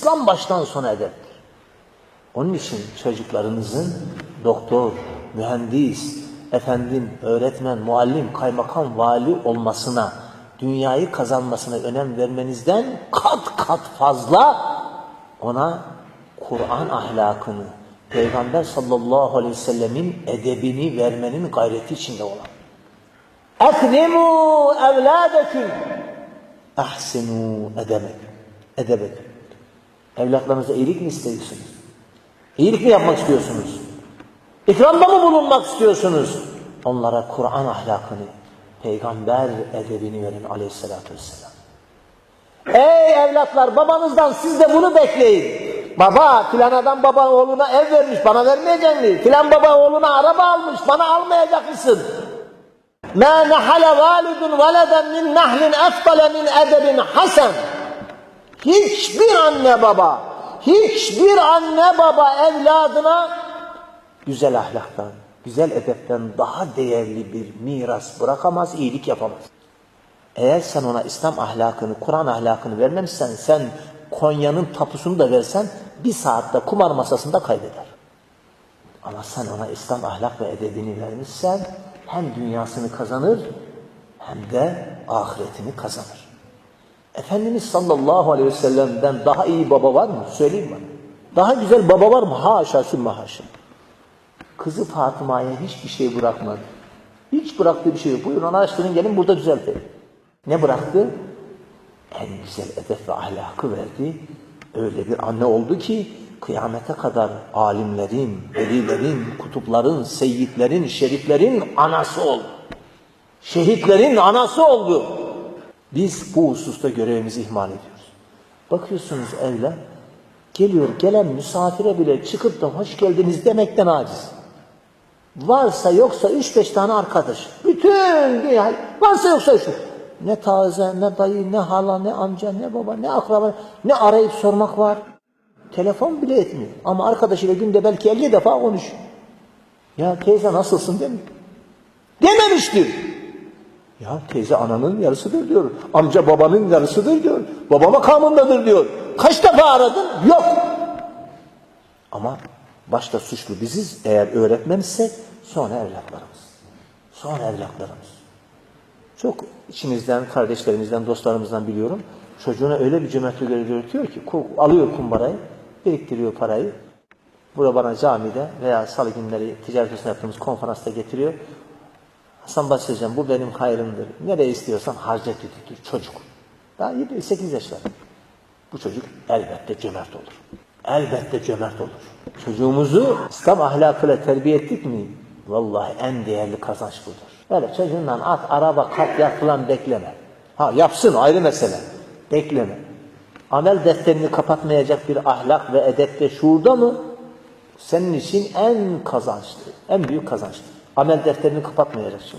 İslam baştan sona edeptir. Onun için çocuklarınızın doktor, mühendis, efendim, öğretmen, muallim, kaymakam, vali olmasına, dünyayı kazanmasına önem vermenizden kat kat fazla ona Kur'an ahlakını, Peygamber sallallahu aleyhi ve sellemin edebini vermenin gayreti içinde olan. Ekrimu evladeküm ahsinu edemek. Edebek. Evlatlarınıza iyilik mi istiyorsunuz? İyilik mi yapmak istiyorsunuz? İkramda mı bulunmak istiyorsunuz? Onlara Kur'an ahlakını, peygamber edebini verin aleyhissalatü vesselam. Ey evlatlar babanızdan siz de bunu bekleyin. Baba filan adam baba oğluna ev vermiş bana vermeyecek mi? Filan baba oğluna araba almış bana almayacak mısın? مَا نَحَلَ وَالِدٌ وَلَدًا مِنْ نَحْلٍ اَفْضَلَ مِنْ اَدَبٍ حَسَنٍ Hiçbir anne baba, hiçbir anne baba evladına güzel ahlaktan, güzel edepten daha değerli bir miras bırakamaz, iyilik yapamaz. Eğer sen ona İslam ahlakını, Kur'an ahlakını vermemişsen, sen Konya'nın tapusunu da versen bir saatte kumar masasında kaybeder. Ama sen ona İslam ahlak ve edebini vermişsen hem dünyasını kazanır hem de ahiretini kazanır. Efendimiz sallallahu aleyhi ve sellem'den daha iyi baba var mı? Söyleyin bana. Daha güzel baba var mı? Haşa sümme haşa. Kızı Fatıma'ya hiçbir şey bırakmadı. Hiç bıraktığı bir şey yok. Buyurun araştırın gelin burada düzeltelim. Ne bıraktı? En güzel edep ve ahlakı verdi. Öyle bir anne oldu ki kıyamete kadar alimlerin, velilerin, kutupların, seyyidlerin, şeriflerin anası oldu. Şehitlerin anası oldu. Biz bu hususta görevimizi ihmal ediyoruz. Bakıyorsunuz evler, geliyor gelen misafire bile çıkıp da hoş geldiniz demekten aciz. Varsa yoksa üç beş tane arkadaş. Bütün dünya varsa yoksa şu. Ne taze, ne dayı, ne hala, ne amca, ne baba, ne akraba, ne arayıp sormak var. Telefon bile etmiyor. Ama arkadaşıyla günde belki 50 defa konuş. Ya teyze nasılsın demiyor. Dememiştir. Ya teyze ananın yarısıdır diyor. Amca babanın yarısıdır diyor. Baba makamındadır diyor. Kaç defa aradın? Yok. Ama başta suçlu biziz eğer öğretmensek sonra evlatlarımız. Sonra evlatlarımız. Çok içinizden, kardeşlerimizden, dostlarımızdan biliyorum. Çocuğuna öyle bir cömertlik öğretiyor ki alıyor kumbarayı, biriktiriyor parayı. Burada bana camide veya salı günleri ticaret yaptığımız konferansta getiriyor. Hasan Basri bu benim hayrımdır. Nereye istiyorsan harca diyor çocuk. Daha 7-8 yaşlar. Bu çocuk elbette cömert olur. Elbette cömert olur. Çocuğumuzu İslam ahlakıyla terbiye ettik mi? Vallahi en değerli kazanç budur. Öyle çocuğundan at, araba, kat yap falan bekleme. Ha yapsın ayrı mesele. Bekleme. Amel defterini kapatmayacak bir ahlak ve edep ve şuurda mı? Senin için en kazançlı, en büyük kazançtır. Amel defterini kapatmayacaksın.